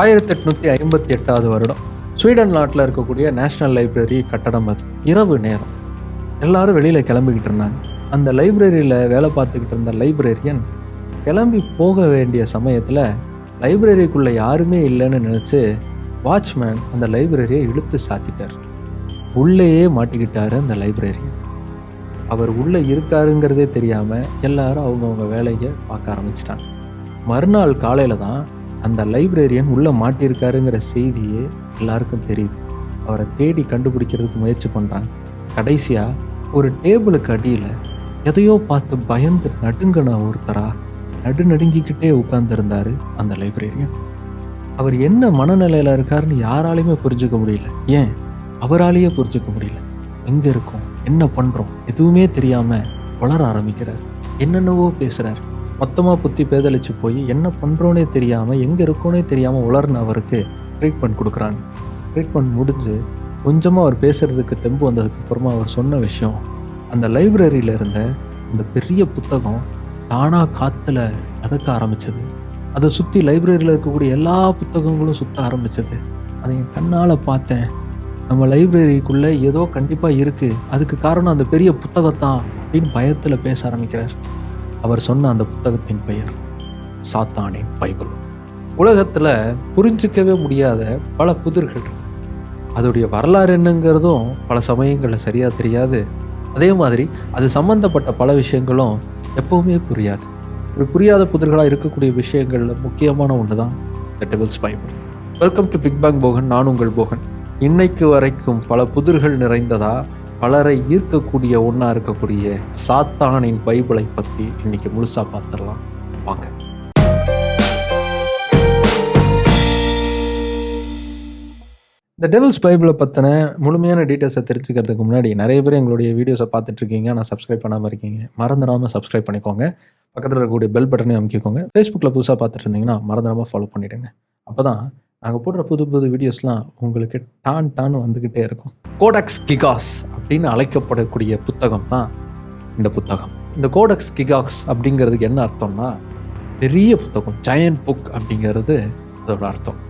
ஆயிரத்தி எட்நூற்றி ஐம்பத்தி எட்டாவது வருடம். ஸ்வீடன் நாட்டில் இருக்கக்கூடிய நேஷ்னல் லைப்ரரி கட்டடம் அது. இரவு நேரம். எல்லாரும் வெளியில் கிளம்பிக்கிட்டு இருந்தாங்க. அந்த லைப்ரரியில் வேலை பார்த்துக்கிட்டு இருந்த லைப்ரரியன் கிளம்பி போக வேண்டிய சமயத்தில் லைப்ரரிக்குள்ளே யாருமே இல்லைன்னு நினச்சி வாட்ச்மேன் அந்த லைப்ரரியை இழுத்து சாத்திட்டார். உள்ளேயே மாட்டிக்கிட்டார் அந்த லைப்ரரி. அவர் உள்ளே இருக்காருங்கிறதே தெரியாமல் எல்லாரும் அவங்கவுங்க வேலையை பார்க்க ஆரம்பிச்சிட்டாங்க. மறுநாள் காலையில் தான் அந்த லைப்ரரியன் உள்ளே மாட்டியிருக்காருங்கிற செய்தியே எல்லாருக்கும் தெரியுது. அவரை தேடி கண்டுபிடிக்கிறதுக்கு முயற்சி பண்ணுறாங்க கடைசியாக ஒரு டேபிளுக்கு அடியில் எதையோ பார்த்து பயந்து நடுங்கின ஒருத்தராக நடு நடுங்கிக்கிட்டே உட்கார்ந்துருந்தார் அந்த லைப்ரரியன் அவர் என்ன மனநிலையில் இருக்காருன்னு யாராலையுமே புரிஞ்சுக்க முடியல. ஏன்? அவராலேயே புரிஞ்சுக்க முடியல. எங்கே இருக்கோம்? என்ன பண்ணுறோம் எதுவுமே தெரியாமல் வளர ஆரம்பிக்கிறார். என்னென்னவோ பேசுகிறார் மொத்தமாக புத்தி பேதளிச்சு போய் என்ன பண்ணுறோன்னே தெரியாமல் எங்கே இருக்கோனே தெரியாமல் உளர்ன அவருக்கு ட்ரீட்மெண்ட் கொடுக்குறாங்க. ட்ரீட்மெண்ட் முடிஞ்சு கொஞ்சமாக அவர் பேசுகிறதுக்கு தெம்பு வந்ததுக்கு அப்புறமா அவர் சொன்ன விஷயம் அந்த லைப்ரரியில் இருந்த அந்த பெரிய புத்தகம் தானாக காற்றுல மிதக்க ஆரம்பிச்சது. அதை சுற்றி லைப்ரரியில் இருக்கக்கூடிய எல்லா புத்தகங்களும் சுற்ற ஆரம்பிச்சது. அதை என் கண்ணால் பார்த்தேன். நம்ம லைப்ரரிக்குள்ளே ஏதோ கண்டிப்பாக இருக்குது அதுக்கு காரணம் அந்த பெரிய புத்தகத்தான் அப்படின்னு பயத்தில் பேச ஆரம்பிக்கிறார். அவர் சொன்ன அந்த புத்தகத்தின் பெயர் சாத்தானின் பைபிள். உலகத்தில் புரிஞ்சிக்கவே முடியாத பல புதிர்கள் அதோடைய வரலாறு என்னங்கிறதும் பல சமயங்களில் சரியாக தெரியாது. அதே மாதிரி அது சம்மந்தப்பட்ட பல விஷயங்களும் எப்பவுமே புரியாது. ஒரு புரியாத புதிர்களாக இருக்கக்கூடிய விஷயங்களில் முக்கியமான ஒன்று தான் the devil's bible welcome to big bang Bogan நான் உங்கள் போகன். இன்னைக்கு வரைக்கும் பல புதிர்கள் நிறைந்ததா பலரை ஈர்க்கக்கூடிய ஒன்றா இருக்கக்கூடிய சாத்தானின் பைபிளை பற்றி இன்னைக்கு முழுசாக பார்த்துடலாம். வாங்க. இந்த டெவில்ஸ் பைபிளை பற்றின முழுமையான டீட்டெயில்ஸை தெரிஞ்சுக்கிறதுக்கு முன்னாடி நிறைய பேர் எங்களுடைய வீடியோஸை பார்த்துட்ருக்கீங்க ஆனால் சப்ஸ்கிரைப் பண்ணாமல் இருக்கீங்க. மறந்துடாமல் சப்ஸ்கிரைப் பண்ணிக்கோங்க. பக்கத்தில் இருக்கக்கூடிய பெல் பட்டனையும் அமைக்கிக்கோங்க. ஃபேஸ்புக்கில் புதுசாக பார்த்துட்டு இருந்தீங்கன்னா மறந்துடாமல் ஃபாலோ பண்ணிவிடுங்க அப்போ தான் நாங்கள் போடுற புது புது வீடியோஸ்லாம் உங்களுக்கு டான் டான் வந்துக்கிட்டே இருக்கும். கோடக்ஸ் கிகாஸ் அப்படின்னு அழைக்கப்படக்கூடிய புத்தகம் தான் இந்த புத்தகம். இந்த கோடக்ஸ் கிகாக்ஸ் அப்படிங்கிறதுக்கு என்ன அர்த்தம்னா பெரிய புத்தகம் ஜயன்ட் புக் அப்படிங்கிறது அதோட அர்த்தம்.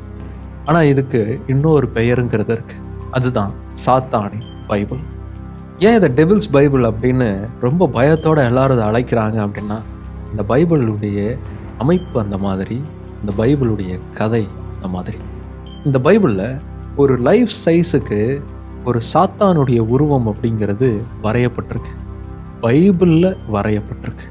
ஆனால் இதுக்கு இன்னொரு பெயருங்கிறது இருக்குது அதுதான் சாத்தானி பைபிள். ஏன் இதை டெவில்ஸ் பைபிள் அப்படின்னு ரொம்ப பயத்தோடு எல்லாரும் இதை அழைக்கிறாங்க அப்படின்னா இந்த பைபிளுடைய அமைப்பு அந்த மாதிரி இந்த பைபிளுடைய கதை அந்த மாதிரி. இந்த பைபிளில் ஒரு லைஃப் சைஸுக்கு ஒரு சாத்தானுடைய உருவம் அப்படிங்கிறது வரையப்பட்டிருக்கு. பைபிளில் வரையப்பட்டிருக்கு.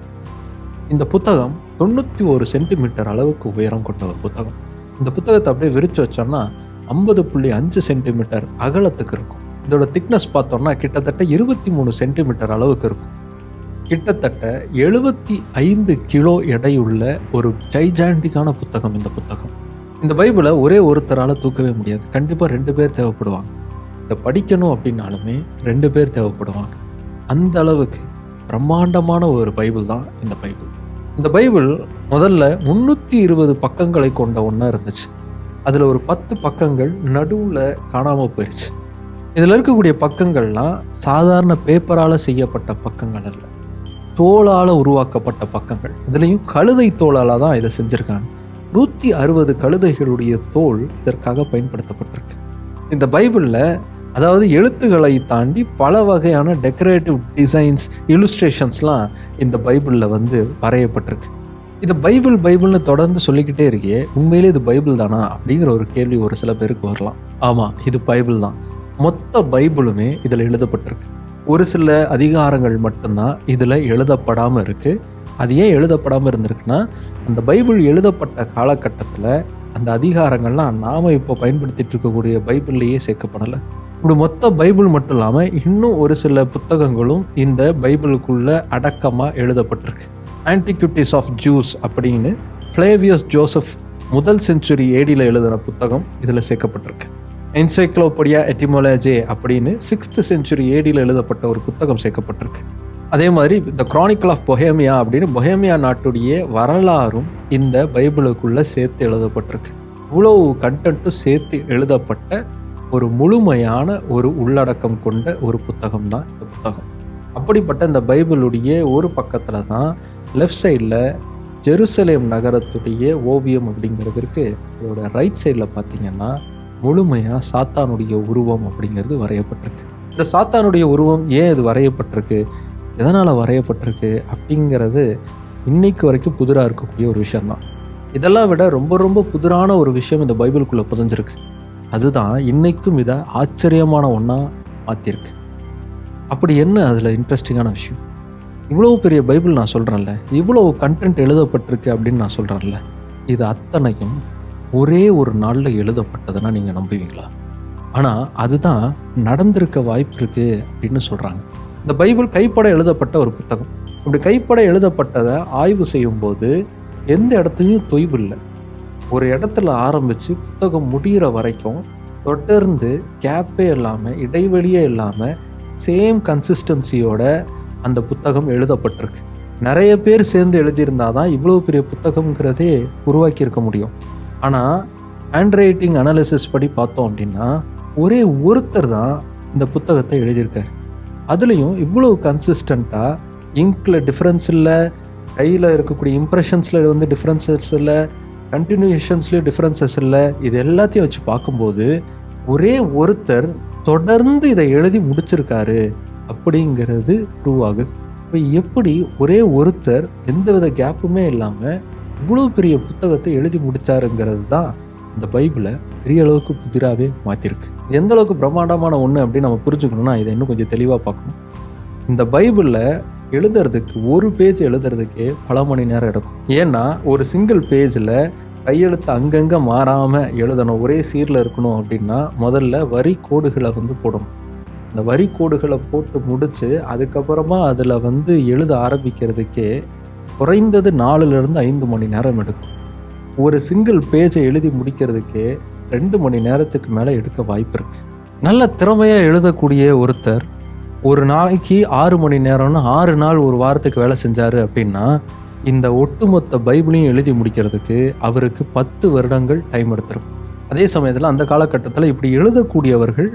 இந்த புத்தகம் தொண்ணூற்றி ஒரு சென்டிமீட்டர் அளவுக்கு உயரம் கொண்ட ஒரு புத்தகம். இந்த புத்தகத்தை அப்படியே விரித்து வச்சோம்னா ஐம்பது புள்ளி அஞ்சு சென்டிமீட்டர் அகலத்துக்கு இருக்கும். இதோட திக்னஸ் பார்த்தோம்னா கிட்டத்தட்ட இருபத்தி மூணு சென்டிமீட்டர் அளவுக்கு இருக்கும். கிட்டத்தட்ட எழுபத்தி ஐந்து கிலோ எடையுள்ள ஒரு ஜைஜாண்டிக்கான புத்தகம் இந்த புத்தகம். இந்த பைபிளை ஒரே ஒருத்தரால் தூக்கவே முடியாது. கண்டிப்பாக ரெண்டு பேர் தேவைப்படுவாங்க. இதை படிக்கணும் அப்படின்னாலுமே ரெண்டு பேர் தேவைப்படுவாங்க. அந்த அளவுக்கு பிரம்மாண்டமான ஒரு பைபிள் தான் இந்த பைபிள். இந்த பைபிள் முதல்ல முந்நூற்றி இருபது பக்கங்களை கொண்ட ஒன்றா இருந்துச்சு. அதில் ஒரு பத்து பக்கங்கள் நடுவில் காணாமல் போயிடுச்சு இதில் இருக்கக்கூடிய பக்கங்கள்லாம் சாதாரண பேப்பரால் செய்யப்பட்ட பக்கங்கள் அல்ல. தோளால் உருவாக்கப்பட்ட பக்கங்கள். இதுலேயும் கழுதை தோளால் தான் இதை செஞ்சுருக்காங்க. நூற்றி அறுபது கழுதைகளுடைய தோல் இதற்காக பயன்படுத்தப்பட்டிருக்கு. இந்த பைபிளில் அதாவது எழுத்துக்களை தாண்டி பல வகையான டெக்கரேட்டிவ் டிசைன்ஸ் இலுஸ்ட்ரேஷன்ஸ்லாம் இந்த பைபிளில் வந்து வரையப்பட்டிருக்கு. இது பைபிள் பைபிள்னு தொடர்ந்து சொல்லிக்கிட்டே இருக்கே உண்மையிலே இது பைபிள் தானா அப்படிங்கிற ஒரு கேள்வி ஒரு சில பேருக்கு வரலாம். ஆமாம் இது பைபிள் தான். மொத்த பைபிளுமே இதில் எழுதப்பட்டிருக்கு. ஒரு சில அதிகாரங்கள் மட்டும்தான் இதில் எழுதப்படாமல் இருக்குது அது ஏன் எழுதப்படாமல் இருந்திருக்குன்னா அந்த பைபிள் எழுதப்பட்ட காலகட்டத்தில் அந்த அதிகாரங்கள்லாம் நாம் இப்போ பயன்படுத்திட்டு இருக்கக்கூடிய பைபிள்லேயே சேர்க்கப்படலை. இப்படி மொத்த பைபிள் மட்டும் இல்லாமல் இன்னும் ஒரு சில புத்தகங்களும் இந்த பைபிளுக்குள்ளே அடக்கமாக எழுதப்பட்டிருக்கு. ஆன்டிக்யூட்டிஸ் ஆஃப் ஜூஸ் அப்படின்னு ஃப்ளேவியஸ் ஜோசப் முதல் செஞ்சுரி ஏடியில் எழுதின புத்தகம் இதில் சேர்க்கப்பட்டிருக்கு. என்சைக்ளோபடியா எட்டிமோலாஜே அப்படின்னு சிக்ஸ்த் செஞ்சுரி ஏடியில் எழுதப்பட்ட ஒரு புத்தகம் சேர்க்கப்பட்டிருக்கு. அதே மாதிரி த குரானிக்கல் ஆஃப் பொஹேமியா அப்படின்னு பொஹேமியா நாட்டுடைய வரலாறும் இந்த பைபிளுக்குள்ளே சேர்த்து எழுதப்பட்டிருக்கு. இவ்வளவு கண்டென்ட்டும் சேர்த்து எழுதப்பட்ட ஒரு முழுமையான ஒரு உள்ளடக்கம் கொண்ட ஒரு புத்தகம் தான் இந்த புத்தகம். அப்படிப்பட்ட இந்த பைபிளுடைய ஒரு பக்கத்தில் தான் லெஃப்ட் சைடில் ஜெருசலேம் நகரத்துடைய ஓவியம் அப்படிங்கிறதுக்கு அதோட ரைட் சைடில் பார்த்தீங்கன்னா முழுமையாக சாத்தானுடைய உருவம் அப்படிங்கிறது வரையப்பட்டிருக்கு. இந்த சாத்தானுடைய உருவம் ஏன் இது வரையப்பட்டிருக்கு? எதனால் வரையப்பட்டிருக்கு அப்படிங்கிறது இன்னைக்கு வரைக்கும் புதிராக இருக்கக்கூடிய ஒரு விஷயம்தான். இதெல்லாம் விட ரொம்ப ரொம்ப புதிரான ஒரு விஷயம் இந்த பைபிளுக்குள்ளே புதஞ்சிருக்கு. அதுதான் இன்னைக்கும் இதை ஆச்சரியமான ஒன்றா மாற்றிருக்கு அப்படி என்ன அதில் இன்ட்ரெஸ்டிங்கான விஷயம்? இவ்வளோ பெரிய பைபிள் நான் சொல்கிறேன்ல இவ்வளோ கண்டென்ட் எழுதப்பட்டிருக்கு அப்படின்னு நான் சொல்கிறேன்ல இது அத்தனையும் ஒரே ஒரு நாளில் எழுதப்பட்டதுன்னா நீங்கள் நம்புவீங்களா? ஆனால் அதுதான் நடந்திருக்க வாய்ப்பு இருக்குது அப்படின்னு சொல்கிறாங்க இந்த பைபிள் கைப்பட எழுதப்பட்ட ஒரு புத்தகம். அப்படி கைப்பட எழுதப்பட்டதை ஆய்வு செய்யும்போது எந்த இடத்துலையும் தொய்வு இல்லை. ஒரு இடத்துல ஆரம்பித்து புத்தகம் முடிகிற வரைக்கும் தொடர்ந்து கேப்பே இல்லாமல் இடைவெளியே இல்லாமல் சேம் கன்சிஸ்டன்சியோட அந்த புத்தகம் எழுதப்பட்டிருக்கு. நிறைய பேர் சேர்ந்து எழுதியிருந்தால் தான் இவ்வளோ பெரிய புத்தகங்கிறதே உருவாக்கியிருக்க முடியும். ஆனால் ஹேண்ட் ரைட்டிங் அனாலிசிஸ் படி பார்த்தோம் அப்படின்னா ஒரே ஒருத்தர் தான் இந்த புத்தகத்தை எழுதியிருக்கார். அதுலேயும் இவ்வளோ கன்சிஸ்டண்ட்டாக இங்கில் டிஃப்ரென்ஸ் இல்லை கையில் இருக்கக்கூடிய இம்ப்ரெஷன்ஸில் வந்து டிஃப்ரென்சஸ் இல்லை கண்டினியூஷன்ஸ்லேயும் டிஃப்ரென்சஸ் இல்லை இது எல்லாத்தையும் வச்சு பார்க்கும்போது ஒரே ஒருத்தர் தொடர்ந்து இதை எழுதி முடிச்சிருக்காரு அப்படிங்கிறது ப்ரூவ் ஆகுது. இப்போ எப்படி ஒரே ஒருத்தர் எந்தவித கேப்புமே இல்லாமல் இவ்வளோ பெரிய புத்தகத்தை எழுதி முடிச்சாருங்கிறது தான் இந்த பைபிளை பெரிய அளவுக்கு புதிராகவே மாற்றிருக்கு எந்த அளவுக்கு பிரம்மாண்டமான ஒன்று அப்படின்னு நம்ம புரிஞ்சுக்கணும்னா இதை இன்னும் கொஞ்சம் தெளிவாக பார்க்கணும். இந்த பைபிளில் எழுதுறதுக்கு ஒரு பேஜ் எழுதுறதுக்கே பல மணி நேரம் எடுக்கும். ஏன்னா ஒரு சிங்கிள் பேஜில் கையெழுத்து அங்கங்கே மாறாமல் எழுதணும் ஒரே சீரில் இருக்கணும் அப்படின்னா முதல்ல வரி கோடுகளை வந்து போடணும். இந்த வரி கோடுகளை போட்டு முடித்து அதுக்கப்புறமா அதில் வந்து எழுத ஆரம்பிக்கிறதுக்கே குறைந்தது நாலுலேருந்து ஐந்து மணி நேரம் எடுக்கும். ஒரு சிங்கிள் பேஜை எழுதி முடிக்கிறதுக்கே ரெண்டு மணி நேரத்துக்கு மேலே எடுக்க வாய்ப்பு இருக்குது நல்ல திறமையாக எழுதக்கூடிய ஒருத்தர் ஒரு நாளைக்கு ஆறு மணி நேரம்னு ஆறு நாள் ஒரு வாரத்துக்கு வேலை செஞ்சார் அப்படின்னா இந்த ஒட்டுமொத்த பைபிளையும் எழுதி முடிக்கிறதுக்கு அவருக்கு பத்து வருடங்கள் டைம் எடுத்திருக்கும். அதே சமயத்தில் அந்த காலகட்டத்தில் இப்படி எழுதக்கூடியவர்கள்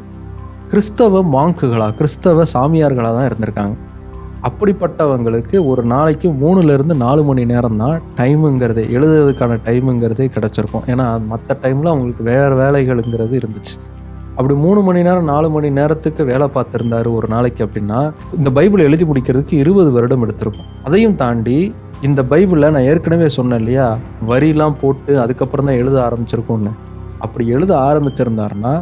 கிறிஸ்தவ மாங்குகளாக கிறிஸ்தவ சாமியார்களாக தான் இருந்திருக்காங்க. அப்படிப்பட்டவங்களுக்கு ஒரு நாளைக்கு மூணுலேருந்து நாலு மணி நேரம் தான் டைமுங்கிறது எழுதுறதுக்கான டைமுங்கிறதே கிடச்சிருக்கும். ஏன்னா மற்ற டைமில் அவங்களுக்கு வேறு வேலைகளுங்கிறது இருந்துச்சு. அப்படி மூணு மணி நேரம் நாலு மணி நேரத்துக்கு வேலை பார்த்துருந்தாரு ஒரு நாளைக்கு அப்படின்னா இந்த பைபிள் எழுதி முடிக்கிறதுக்கு இருபது வருடம் எடுத்திருக்கும். அதையும் தாண்டி இந்த பைபிளில் நான் ஏற்கனவே சொன்னேன் இல்லையா வரிலாம் போட்டு அதுக்கப்புறம் தான் எழுத ஆரம்பிச்சிருக்கோன்னு அப்படி எழுத ஆரம்பிச்சிருந்தாருன்னா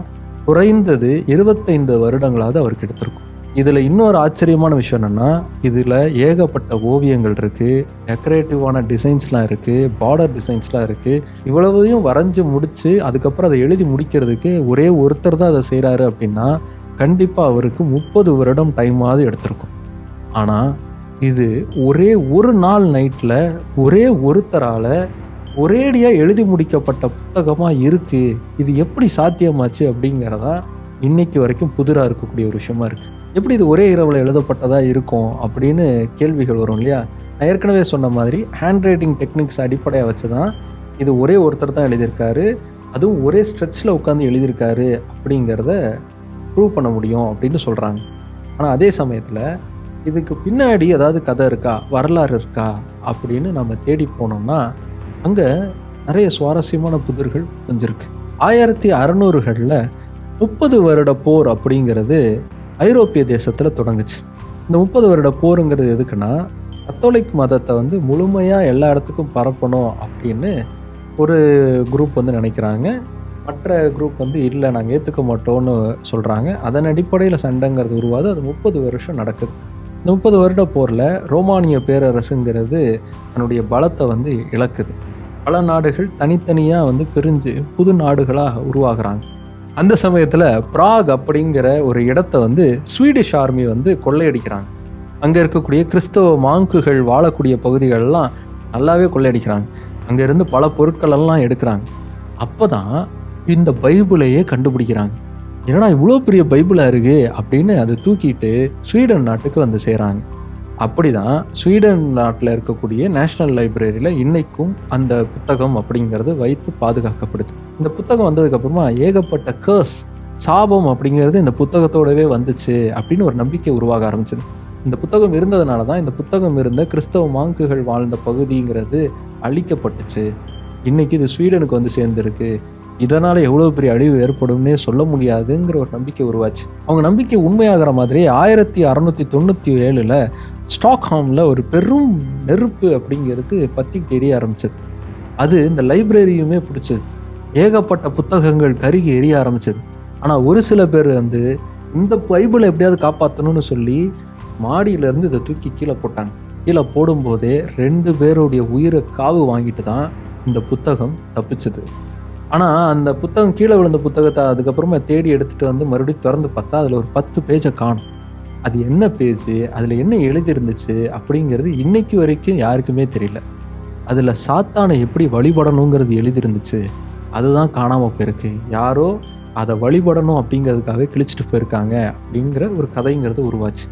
குறைந்தது இருபத்தைந்து வருடங்களாவது அவருக்கு எடுத்திருக்கும். இதில் இன்னொரு ஆச்சரியமான விஷயம் என்னென்னா இதில் ஏகப்பட்ட ஓவியங்கள் இருக்குது டெக்கரேட்டிவான டிசைன்ஸ்லாம் இருக்குது பார்டர் டிசைன்ஸ்லாம் இருக்குது இவ்வளவையும் வரைஞ்சி முடித்து அதுக்கப்புறம் அதை எழுதி முடிக்கிறதுக்கு ஒரே ஒருத்தர் தான் அதை செய்கிறாரு அப்படின்னா கண்டிப்பாக அவருக்கு முப்பது வருடம் டைமாவது எடுத்திருக்கும். ஆனால் இது ஒரே ஒரு நாள் நைட்டில் ஒரே ஒருத்தரால் ஒரேடியாக எழுதி முடிக்கப்பட்ட புத்தகமாக இருக்குது இது எப்படி சாத்தியமாச்சு அப்படிங்கிறதா இன்னைக்கு வரைக்கும் புதிராக இருக்கக்கூடிய ஒரு விஷயமா இருக்குது எப்படி இது ஒரே இரவில் எழுதப்பட்டதாக இருக்கும் அப்படின்னு கேள்விகள் வரும் இல்லையா? நான் ஏற்கனவே சொன்ன மாதிரி ஹேண்ட் ரைட்டிங் டெக்னிக்ஸ் அடிப்படையாக வச்சு தான் இது ஒரே ஒருத்தர் தான் எழுதியிருக்காரு. அதுவும் ஒரே ஸ்ட்ரெச்சில் உட்காந்து எழுதியிருக்காரு அப்படிங்கிறத ப்ரூவ் பண்ண முடியும் அப்படின்னு சொல்கிறாங்க ஆனால் அதே சமயத்தில் இதுக்கு பின்னாடி ஏதாவது கதை இருக்கா? வரலாறு இருக்கா? அப்படின்னு நம்ம தேடி போனோம்னா அங்கே நிறைய சுவாரஸ்யமான புதிர்கள் புரிஞ்சிருக்கு ஆயிரத்தி அறநூறுகளில் முப்பது வருட போர் அப்படிங்கிறது ஐரோப்பிய தேசத்தில் தொடங்குச்சு. இந்த முப்பது வருட போருங்கிறது எதுக்குன்னா கத்தோலிக் மதத்தை வந்து முழுமையாக எல்லா இடத்துக்கும் பரப்பணும் அப்படின்னு ஒரு குரூப் வந்து நினைக்கிறாங்க. மற்ற குரூப் வந்து இல்லை நாங்கள் ஏற்றுக்க மாட்டோம்னு சொல்கிறாங்க அதன் அடிப்படையில் சண்டைங்கிறது உருவாது அது முப்பது வருஷம் நடக்குது. இந்த முப்பது வருட போரில் ரோமானிய பேரரசுங்கிறது தன்னுடைய பலத்தை வந்து இழக்குது. பல நாடுகள் தனித்தனியாக வந்து பிரிஞ்சு புது நாடுகளாக உருவாகிறாங்க. அந்த சமயத்தில் பிராக் அப்படிங்கிற ஒரு இடத்த வந்து ஸ்வீடிஷ் ஆர்மி வந்து கொள்ளையடிக்கிறாங்க. அங்கே இருக்கக்கூடிய கிறிஸ்தவ மாங்குகள் வாழக்கூடிய பகுதிகளெல்லாம் நல்லாவே கொள்ளையடிக்கிறாங்க. அங்கேருந்து பல பொருட்களெல்லாம் எடுக்கிறாங்க. அப்போ தான் இந்த பைபிளையே கண்டுபிடிக்கிறாங்க. என்னடா இவ்வளோ பெரிய பைபிளாக இருக்குது அப்படின்னு அதை தூக்கிட்டு ஸ்வீடன் நாட்டுக்கு வந்து செய்கிறாங்க அப்படி தான் ஸ்வீடன் நாட்டில் இருக்கக்கூடிய நேஷ்னல் லைப்ரரியில் இன்னைக்கும் அந்த புத்தகம் அப்படிங்கிறது வைத்து பாதுகாக்கப்படுது. இந்த புத்தகம் வந்ததுக்கப்புறமா ஏகப்பட்ட கேர்ஸ் சாபம் அப்படிங்கிறது இந்த புத்தகத்தோடவே வந்துச்சு அப்படின்னு ஒரு நம்பிக்கை உருவாக ஆரம்பிச்சது. இந்த புத்தகம் இருந்ததுனால தான் இந்த புத்தகம் இருந்த கிறிஸ்தவ மாங்குகள் வாழ்ந்த பகுதிங்கிறது அழிக்கப்பட்டுச்சு. இன்னைக்கு இது ஸ்வீடனுக்கு வந்து சேர்ந்துருக்கு. இதனால் எவ்வளோ பெரிய அழிவு ஏற்படும்னே சொல்ல முடியாதுங்கிற ஒரு நம்பிக்கை உருவாச்சு. அவங்க நம்பிக்கை உண்மையாகிற மாதிரி ஆயிரத்தி அறநூற்றி தொண்ணூற்றி ஏழில் ஸ்டாக்ஹாமில் ஒரு பெரும் நெருப்பு அப்படிங்கிறது பற்றி தெரிய ஆரம்பிச்சது. அது இந்த லைப்ரரியுமே பிடிச்சது. ஏகப்பட்ட புத்தகங்கள் கருகி எரிய ஆரம்பிச்சது. ஆனால் ஒரு சில பேர் வந்து இந்த பைபிளை எப்படியாவது காப்பாற்றணும்னு சொல்லி மாடியிலேருந்து இதை தூக்கி கீழே போட்டாங்க. கீழே போடும்போதே ரெண்டு பேருடைய உயிரை காவு வாங்கிட்டு தான் இந்த புத்தகம் தப்பிச்சது. ஆனால் அந்த புத்தகம் கீழே விழுந்த புத்தகத்தை அதுக்கப்புறமா தேடி எடுத்துகிட்டு வந்து மறுபடியும் திறந்து பார்த்தா அதில் ஒரு பத்து பேஜை காணும். அது என்ன பேஜ் அதில் என்ன எழுதியிருந்துச்சு? அப்படிங்கிறது இன்னைக்கு வரைக்கும் யாருக்குமே தெரியல. அதில் சாத்தானை எப்படி வழிபடணுங்கிறது எழுதியிருந்துச்சு. அதுதான் காணாமல் போயிருக்கு. யாரோ அதை வழிபடணும் அப்படிங்கிறதுக்காகவே கிழிச்சிட்டு போயிருக்காங்க அப்படிங்கிற ஒரு கதைங்கிறது உருவாச்சு.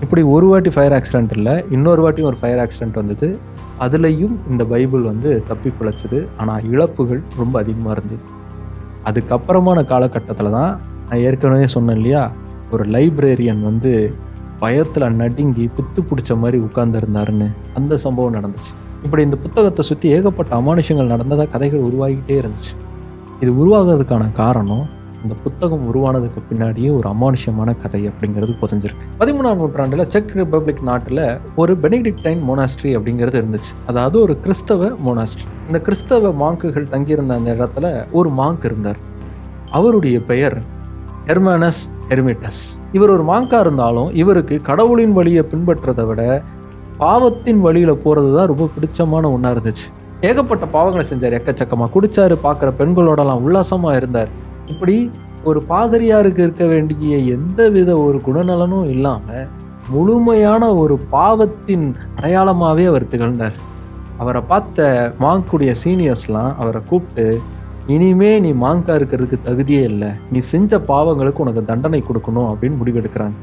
இப்படி ஒரு வாட்டி ஃபயர் ஆக்சிடென்ட் இல்லை இன்னொரு வாட்டியும் ஒரு ஃபயர் ஆக்சிடென்ட் வந்தது. அதுலேயும் இந்த பைபிள் வந்து தப்பி பிழைச்சது. ஆனால் இழப்புகள் ரொம்ப அதிகமாக இருந்தது. அதுக்கப்புறமான காலகட்டத்தில் தான் நான் ஏற்கனவே சொன்னேன் இல்லையா? ஒரு லைப்ரரியன் வந்து பயத்தில் நடுங்கி பித்து பிடிச்ச மாதிரி உட்கார்ந்துருந்தாருன்னு அந்த சம்பவம் நடந்துச்சு. இப்படி இந்த புத்தகத்தை சுற்றி ஏகப்பட்ட அமானுஷங்கள் நடந்ததாக கதைகள் உருவாகிட்டே இருந்துச்சு. இது உருவாகிறதுக்கான காரணம் இந்த புத்தகம் உருவானதுக்கு பின்னாடியே ஒரு அமானுஷ்யமான கதை அப்படிங்கிறது புதஞ்சிருக்கு. பதிமூணாம் நூற்றாண்டில் செக் ரிப்பப்ளிக் நாட்டில் ஒரு பெனிடிக்டைன் மோனாஸ்ட்ரி அப்படிங்கிறது இருந்துச்சு. அதாவது ஒரு கிறிஸ்தவ மோனாஸ்ட்ரி. இந்த கிறிஸ்தவ மாங்குகள் தங்கியிருந்த அந்த இடத்துல ஒரு மாங்க் இருந்தார். அவருடைய பெயர் ஹெர்மானஸ் ஹெர்மிட்டஸ். இவர் ஒரு மாங்கா இருந்தாலும் இவருக்கு கடவுளின் வழியை பின்பற்றதை விட பாவத்தின் வழியில் போகிறது தான் ரொம்ப பிடிச்சமான ஒன்றா இருந்துச்சு. ஏகப்பட்ட பாவங்களை செஞ்சார். எக்கச்சக்கமாக குடிச்சாரு பார்க்குற பெண்களோடலாம் உல்லாசமாக இருந்தார். இப்படி ஒரு பாதிரியாருக்கு இருக்க வேண்டிய எந்த வித ஒரு குணநலனும் இல்லாமல் முழுமையான ஒரு பாவத்தின் அடையாளமாகவே அவர் திகழ்ந்தார். அவரை பார்த்த மாங்குடைய சீனியர்ஸ்லாம் அவரை கூப்பிட்டு இனிமே நீ மாங்கா இருக்கிறதுக்கு தகுதியே இல்லை. நீ செஞ்ச பாவங்களுக்கு உனக்கு தண்டனை கொடுக்கணும் அப்படின்னு முடிவெடுக்கிறாங்க.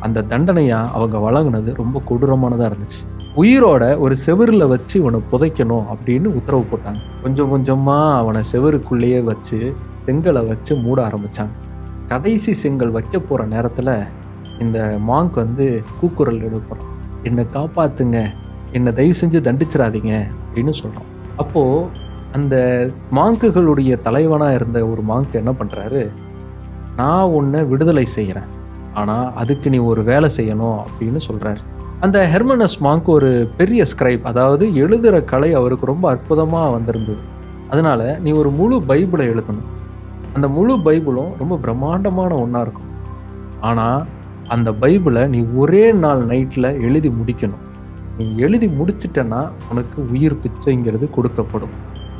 அந்த தண்டனையாக அவங்க வழங்கினது ரொம்ப கொடூரமானதாக இருந்துச்சு. உயிரோட ஒரு செவுரில் வச்சு இவனை புதைக்கணும் அப்படின்னு உத்தரவு போட்டாங்க. கொஞ்சம் கொஞ்சமாக அவனை செவருக்குள்ளேயே வச்சு செங்கலை வச்சு மூட ஆரம்பித்தாங்க கடைசி செங்கல் வைக்க போகிற நேரத்தில் இந்த மாங்க் வந்து கூக்குரல் எடுப்புறான் என்னை காப்பாற்றுங்க என்னை தயவு செஞ்சு தண்டிச்சிடாதீங்க அப்படின்னு சொல்கிறான் அப்போது அந்த மாங்குகளுடைய தலைவனாக இருந்த ஒரு மாங்க் என்ன பண்ணுறாரு நான் உன்னை விடுதலை செய்கிறேன் ஆனால் அதுக்கு நீ ஒரு வேலை செய்யணும் அப்படின்னு சொல்கிறாரு அந்த ஹெர்மனஸ் மாங்க் ஒரு பெரிய ஸ்கிரைப் அதாவது எழுதுகிற கலை அவருக்கு ரொம்ப அற்புதமாக வந்திருந்தது. அதனால் நீ ஒரு முழு பைபிளை எழுதணும். அந்த முழு பைபிளும் ரொம்ப பிரம்மாண்டமான ஒன்றா இருக்கும். ஆனால் அந்த பைபிளை நீ ஒரே நாள் நைட்டில் எழுதி முடிக்கணும். நீ எழுதி முடிச்சிட்டனா உனக்கு உயிர் பிச்சைங்கிறது கொடுக்கப்படும்.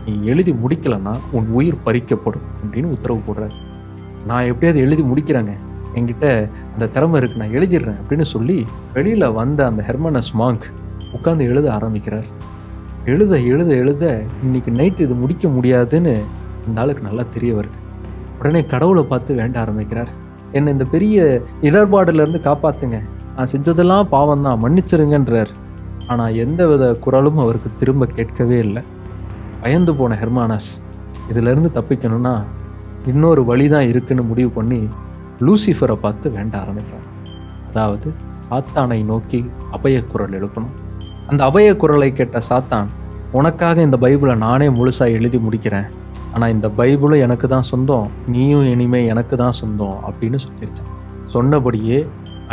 நீ எழுதி முடிக்கலைன்னா உன் உயிர் பறிக்கப்படும் அப்படின்னு உத்தரவு போடுறாரு. நான் எப்படியாவது எழுதி முடிக்கிறேங்க. என்கிட்ட அந்த திறமை இருக்கு நான் எழுதிடுறேன் அப்படின்னு சொல்லி வெளியில் வந்த அந்த ஹெர்மனஸ் மாங்க் உட்காந்து எழுத ஆரம்பிக்கிறார். எழுத எழுத எழுத இன்னைக்கு நைட்டு இது முடிக்க முடியாதுன்னு அந்த ஆளுக்கு நல்லா தெரிய வருது. உடனே கடவுளை பார்த்து வேண்ட ஆரம்பிக்கிறார். என்னை இந்த பெரிய இடர்பாடுலேருந்து காப்பாற்றுங்க நான் செஞ்சதெல்லாம் பாவம் தான் மன்னிச்சிருங்கன்றார். ஆனால் எந்த வித குரலும் அவருக்கு திரும்ப கேட்கவே இல்லை. பயந்து போன ஹெர்மானஸ் இதிலிருந்து தப்பிக்கணும்னா இன்னொரு வழி தான் இருக்குன்னு முடிவு பண்ணி லூசிஃபரை பார்த்து வேண்ட ஆரம்பிக்கிறார். அதாவது சாத்தானை நோக்கி அபய குரல் எழுப்பணும். அந்த அபய குரலை கேட்ட சாத்தான் உனக்காக இந்த பைபிளை நானே முழுசாக எழுதி முடிக்கிறேன். ஆனால் இந்த பைபிளும் எனக்கு தான் சொந்தம் நீயும் இனிமே எனக்கு தான் சொந்தம் அப்படின்னு சொல்லிருச்சேன் சொன்னபடியே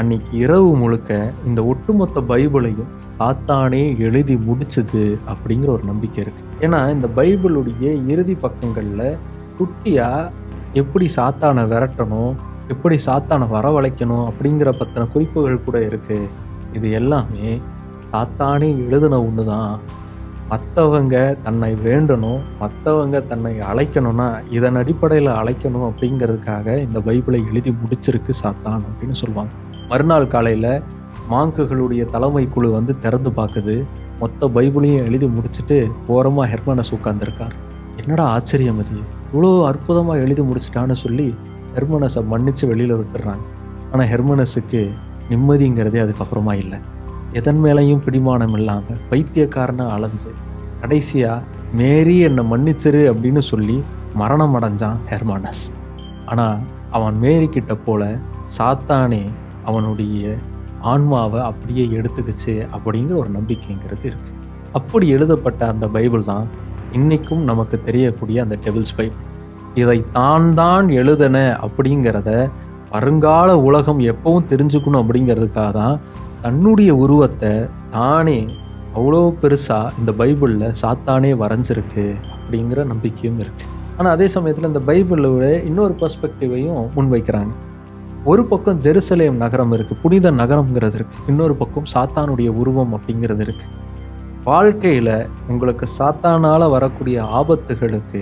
அன்னைக்கு இரவு முழுக்க இந்த ஒட்டுமொத்த பைபிளையும் சாத்தானே எழுதி முடிச்சது அப்படிங்கிற ஒரு நம்பிக்கை இருக்கு. ஏன்னா இந்த பைபிளுடைய இறுதி பக்கங்களில் குட்டியாக எப்படி சாத்தானை விரட்டணும் எப்படி சாத்தானை வரவழைக்கணும் அப்படிங்கிற பற்றின குறிப்புகள் கூட இருக்குது இது எல்லாமே சாத்தானே எழுதின ஒன்று தான் மற்றவங்க தன்னை வேண்டணும் மற்றவங்க தன்னை அழைக்கணும்னா இதன் அடிப்படையில் அழைக்கணும் அப்படிங்கிறதுக்காக இந்த பைபிளை எழுதி முடிச்சிருக்கு சாத்தான் அப்படின்னு சொல்லுவாங்க. மறுநாள் காலையில் மாங்குகளுடைய தலைமை குழு வந்து திறந்து பார்க்குது. மொத்த பைபிளையும் எழுதி முடிச்சுட்டு ஓரமாக ஹெர்மனஸ் உட்காந்துருக்கார் என்னடா ஆச்சரியம் அது இவ்வளோ அற்புதமாக எழுதி முடிச்சிட்டான்னு சொல்லி ஹெர்மனஸை மன்னித்து வெளியில் விட்டுறாங்க. ஆனால் ஹெர்மனஸுக்கு நிம்மதிங்கிறதே அதுக்கப்புறமா இல்லை. எதன் மேலேயும் பிடிமானம் இல்லாமல் பைத்தியக்காரனை அலைஞ்சு கடைசியாக மேரி என்னை மன்னிச்சிரு அப்படின்னு சொல்லி மரணம் அடைஞ்சான் ஹெர்மானஸ். ஆனால் அவன் மேரி கிட்ட போல சாத்தானே அவனுடைய ஆன்மாவை அப்படியே எடுத்துக்கிச்சு அப்படிங்கிற ஒரு நம்பிக்கைங்கிறது இருக்குது அப்படி எழுதப்பட்ட அந்த பைபிள் தான் இன்றைக்கும் நமக்கு தெரியக்கூடிய அந்த டெவில்ஸ் பைபிள். இதை தான் தான் எழுதன அப்படிங்கிறத வருங்கால உலகம் எப்பவும் தெரிஞ்சுக்கணும் அப்படிங்கிறதுக்காக தான் தன்னுடைய உருவத்தை தானே அவ்வளோ பெருசாக இந்த பைபிளில் சாத்தானே வரைஞ்சிருக்கு அப்படிங்கிற நம்பிக்கையும் இருக்குது ஆனால் அதே சமயத்தில் இந்த பைபிளோட இன்னொரு பர்ஸ்பெக்டிவையும் முன்வைக்கிறாங்க. ஒரு பக்கம் ஜெருசலேம் நகரம் இருக்குது புனித நகரம்ங்கிறது இருக்குது இன்னொரு பக்கம் சாத்தானுடைய உருவம் அப்படிங்கிறது இருக்குது வாழ்க்கையில் உங்களுக்கு சாத்தானால் வரக்கூடிய ஆபத்துகளுக்கு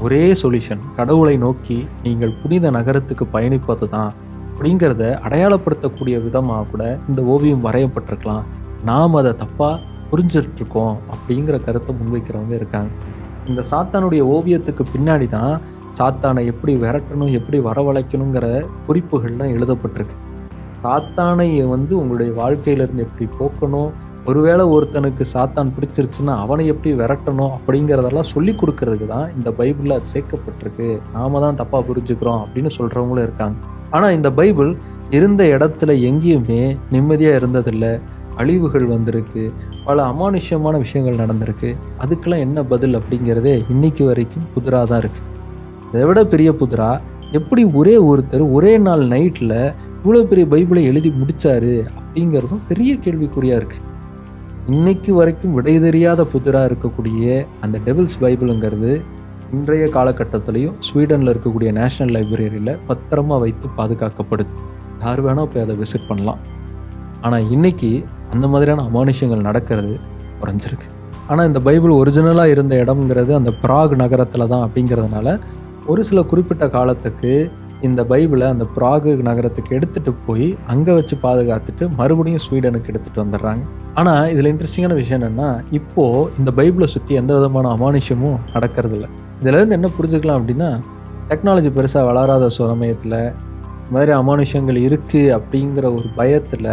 ஒரே சொல்யூஷன் கடவுளை நோக்கி நீங்கள் புனித நகரத்துக்கு பயணிப்பது தான் அப்படிங்கிறத அடையாளப்படுத்தக்கூடிய விதமாக கூட இந்த ஓவியம் வரையப்பட்டிருக்கலாம். நாம் அதை தப்பாக புரிஞ்சிட்ருக்கோம் அப்படிங்கிற கருத்தை முன்வைக்கிறவங்க இருக்காங்க. இந்த சாத்தானுடைய ஓவியத்துக்கு பின்னாடி தான் சாத்தானை எப்படி விரட்டணும் எப்படி வரவழைக்கணுங்கிற குறிப்புகள்லாம் எழுதப்பட்டிருக்கு. சாத்தானை வந்து உங்களுடைய வாழ்க்கையிலேருந்து எப்படி போக்கணும் ஒருவேளை ஒருத்தனுக்கு சாத்தான் பிடிச்சிருச்சுன்னா அவனை எப்படி விரட்டணும் அப்படிங்கிறதெல்லாம் சொல்லி கொடுக்கறதுக்கு தான் இந்த பைபிளில் அது சேர்க்கப்பட்டிருக்கு. நாம தான் தப்பாக புரிஞ்சுக்கிறோம் அப்படின்னு சொல்கிறவங்களும் இருக்காங்க. ஆனால் இந்த பைபிள் இருந்த இடத்துல எங்கேயுமே நிம்மதியாக இருந்ததில்லை. அழிவுகள் வந்திருக்கு. பல அமானுஷ்யமான விஷயங்கள் நடந்திருக்கு. அதுக்கெல்லாம் என்ன பதில் அப்படிங்கிறதே இன்னைக்கு வரைக்கும் புதிராக தான் இருக்குது இதை விட பெரிய புதிரா எப்படி ஒரே ஒருத்தர் ஒரே நாள் நைட்டில் இவ்வளோ பெரிய பைபிளை எழுதி முடித்தாரு அப்படிங்கிறதும் பெரிய கேள்விக்குறியாக இருக்குது இன்னைக்கு வரைக்கும் விடை தெரியாத புதிராக இருக்கக்கூடிய அந்த டெவில்ஸ் பைபிளுங்கிறது இன்றைய காலகட்டத்திலையும் ஸ்வீடனில் இருக்கக்கூடிய நேஷ்னல் லைப்ரரியில் பத்திரமா வைத்து பாதுகாக்கப்படுது. யார் வேணால் போய் அதை விசிட் பண்ணலாம். ஆனால் இன்றைக்கி அந்த மாதிரியான அமானுஷங்கள் நடக்கிறது குறைஞ்சிருக்கு. ஆனால் இந்த பைபிள் ஒரிஜினலாக இருந்த இடம்ங்கிறது அந்த பிராக் நகரத்தில் தான் அப்படிங்கிறதுனால ஒரு சில குறிப்பிட்ட காலத்துக்கு இந்த பைபிளை அந்த பிராகு நகரத்துக்கு எடுத்துகிட்டு போய் அங்கே வச்சு பாதுகாத்துட்டு மறுபடியும் ஸ்வீடனுக்கு எடுத்துகிட்டு வந்துடுறாங்க. ஆனால் இதில் இன்ட்ரெஸ்டிங்கான விஷயம் என்னென்னா இப்போது இந்த பைபிளை சுற்றி எந்த விதமான அமானுஷமும் நடக்கிறதில்ல. இதிலேருந்து என்ன புரிஞ்சுக்கலாம் அப்படின்னா டெக்னாலஜி பெருசாக வளராத சமயத்தில் இந்த மாதிரி அமானுஷங்கள் இருக்குது அப்படிங்கிற ஒரு பயத்தில்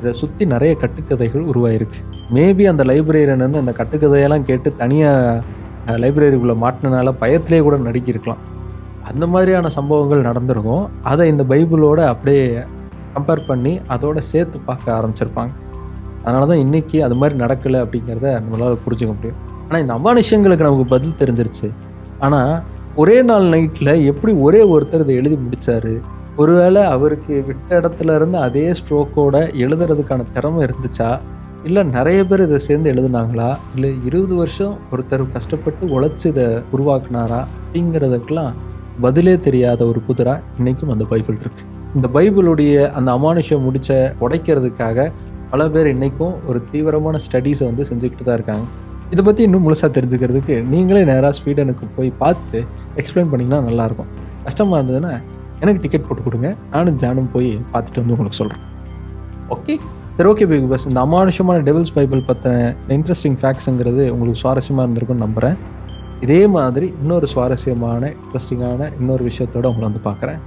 இதை சுற்றி நிறைய கட்டுக்கதைகள் உருவாயிருக்கு. மேபி அந்த லைப்ரரியன் வந்து அந்த கட்டுக்கதையெல்லாம் கேட்டு தனியாக லைப்ரரிக்குள்ளே மாட்டினால பயத்திலே கூட நடிக்கிருக்கலாம் அந்த மாதிரியான சம்பவங்கள் நடந்திருக்கும். அதை இந்த பைபிளோட அப்படியே கம்பேர் பண்ணி அதோட சேர்த்து பார்க்க ஆரம்பிச்சிருப்பாங்க. அதனால தான் இன்றைக்கி அது மாதிரி நடக்கலை அப்படிங்கிறத நம்மளால் புரிஞ்சுக்க முடியும். ஆனால் இந்த அமானுஷ்யங்களுக்கு நமக்கு பதில் தெரிஞ்சிருச்சு. ஆனால் ஒரே நாள் நைட்டில் எப்படி ஒரே ஒருத்தர் இதை எழுதி முடித்தார் ஒருவேளை அவருக்கு விட்ட இடத்துல இருந்து அதே ஸ்ட்ரோக்கோட எழுதுறதுக்கான திறமை இருந்துச்சா? இல்லை நிறைய பேர் இதை சேர்ந்து எழுதுனாங்களா? இல்லை இருபது வருஷம் ஒருத்தர் கஷ்டப்பட்டு உழைச்சி இதை உருவாக்குனாரா? அப்படிங்கிறதுக்கெல்லாம் பதிலே தெரியாத ஒரு புதிரா இன்றைக்கும் அந்த பைபிள் இருக்கு. இந்த பைபிளுடைய அந்த அமானுஷம் முடிச்ச உடைக்கிறதுக்காக பல பேர் இன்றைக்கும் ஒரு தீவிரமான ஸ்டடீஸை வந்து செஞ்சுக்கிட்டு தான் இருக்காங்க. இதை பற்றி இன்னும் முழுசாக தெரிஞ்சுக்கிறதுக்கு நீங்களே நேராக ஸ்வீடனுக்கு போய் பார்த்து எக்ஸ்பிளைன் பண்ணிங்கன்னா நல்லாயிருக்கும். கஷ்டமாக இருந்ததுன்னா எனக்கு டிக்கெட் போட்டு கொடுங்க. நானும் ஜானும் போய் பார்த்துட்டு வந்து உங்களுக்கு சொல்கிறேன் ஓகே சரி ஓகே பிக் பஸ் இந்த அமானுஷமான டெவில்ஸ் பைபிள் பற்றின இன்ட்ரெஸ்டிங் ஃபேக்ட்ஸுங்கிறது உங்களுக்கு சுவாரஸ்யமாக இருந்திருக்கும்னு நம்புகிறேன் இதே மாதிரி இன்னொரு சுவாரஸ்யமான இன்ட்ரெஸ்டிங்கான இன்னொரு விஷயத்தோடு உங்களை வந்து பார்க்குறேன்.